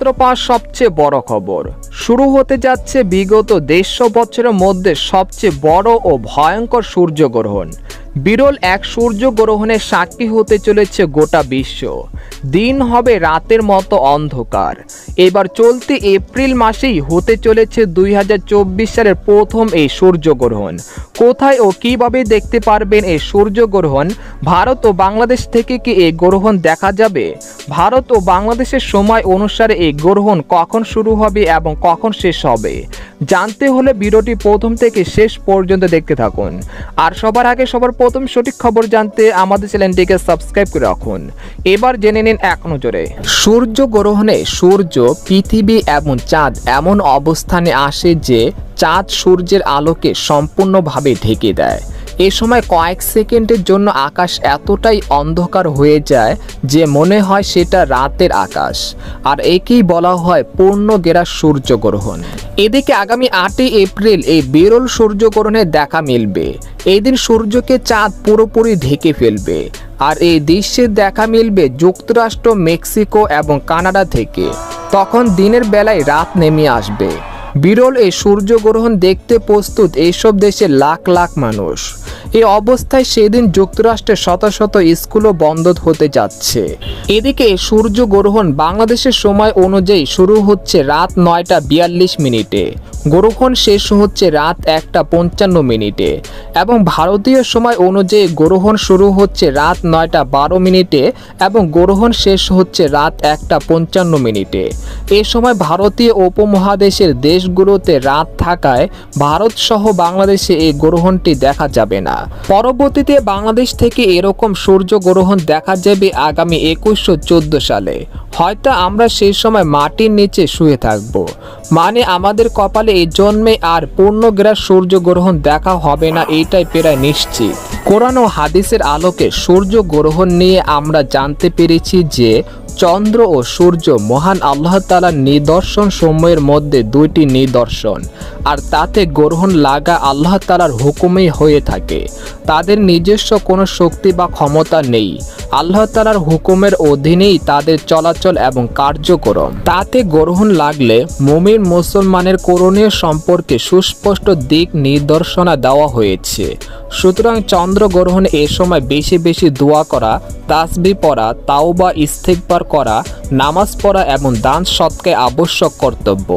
মাত্র পাওয়া সবচেয়ে বড় খবর। শুরু হতে যাচ্ছে বিগত দেড়শো বছরের মধ্যে সবচেয়ে বড় ও ভয়ঙ্কর সূর্যগ্রহণ। বিরল এক সূর্য গ্রহণের সাক্ষী হতে চলেছে গোটা বিশ্ব। দিন হবে রাতের মতো অন্ধকার। এবার চলতি এপ্রিল মাসেই হতে চলেছে দুই হাজার চব্বিশ সালের প্রথম এই সূর্যগ্রহণ। কোথায় ও কীভাবে দেখতে পারবেন এই সূর্যগ্রহণ? ভারত ও বাংলাদেশ থেকে কি এই গ্রহণ দেখা যাবে? ভারত ও বাংলাদেশের সময় অনুসারে এই গ্রহণ কখন শুরু হবে এবং কখন শেষ হবে? জানতে হলে ভিডিওটি প্রথম থেকে শেষ পর্যন্ত দেখতে থাকুন। আর সবার আগে সবার প্রথম সঠিক খবর জানতে আমাদের চ্যানেলটিকে সাবস্ক্রাইব করে রাখুন। এবার জেনে নিন এক নজরে। সূর্য গ্রহণে সূর্য পৃথিবী এবং চাঁদ এমন অবস্থানে আসে যে চাঁদ সূর্যের আলোকে সম্পূর্ণভাবে ঢেকে দেয়। এ সময় কয়েক সেকেন্ডের জন্য আকাশ এতটাই অন্ধকার হয়ে যায় যে মনে হয় সেটা রাতের আকাশ। আর একেই বলা হয় পূর্ণ গেরা সূর্যগ্রহণ। এদিকে আগামী আটই এপ্রিল এই বিরল সূর্যগ্রহণের দেখা মিলবে। এই দিন সূর্যকে চাঁদ পুরোপুরি ঢেকে ফেলবে। আর এই দৃশ্যের দেখা মিলবে যুক্তরাষ্ট্র, মেক্সিকো এবং কানাডা থেকে। তখন দিনের বেলায় রাত নেমে আসবে। বিরল এই সূর্যগ্রহণ দেখতে প্রস্তুত এইসব দেশে লাখ লাখ মানুষ। এই অবস্থায় সেদিন যুক্তরাষ্ট্রের শত শত স্কুলও বন্ধ হতে যাচ্ছে। এদিকে সূর্যগ্রহণ বাংলাদেশের সময় অনুযায়ী শুরু হচ্ছে রাত নয়টা বিয়াল্লিশ মিনিটে। গ্রহণ শেষ হচ্ছে রাত একটা পঞ্চান্ন মিনিটে এবং ভারতীয় সময় অনুযায়ী গ্রহণ শুরু হচ্ছে রাত নয়টা বারো মিনিটে এবং গ্রহণ শেষ হচ্ছে রাত একটা পঞ্চান্ন মিনিটে। এ সময় ভারতীয় উপমহাদেশের দেশগুলোতে রাত থাকায় ভারত সহ বাংলাদেশে এই গ্রহণটি দেখা যাবে না। পরবর্তীতে বাংলাদেশ থেকে এরকম সূর্য গ্রহণ দেখা যাবে আগামী একুশশো সালে। হয়তো আমরা সেই সময় মাটির নিচে শুয়ে থাকব। মানে আমাদের কপালে এই জন্মে আর পূর্ণগ্রাস সূর্যগ্রহণ দেখা হবে না, এইটাই প্রায় নিশ্চিত। কোরআন ও হাদিসের আলোকে সূর্য গ্রহণ নিয়ে আমরা জানতে পেরেছি যে, চন্দ্র ও সূর্য মহান আল্লাহ তালার নিদর্শন সময়ের মধ্যে দুইটি নিদর্শন, আর তাতে গ্রহণ লাগা আল্লাহ তালার হুকুমেই হয়ে থাকে। তাদের নিজস্ব কোনো শক্তি বা ক্ষমতা নেই। আল্লাহ তালার হুকুমের অধীনেই তাদের চলাচল এবং কার্যক্রম। তাতে গ্রহণ লাগলে মুমিন মুসলমানের করণীয় সম্পর্কে সুস্পষ্ট দিক নির্দেশনা দেওয়া হয়েছে। সুতরাং চন্দ্রগ্রহণ এ সময় বেশি বেশি দোয়া করা, তাসবি পড়া তাও বা ইস্তেকবার করা, নামাজ পড়া এবং দান সৎকে আবশ্যক কর্তব্য।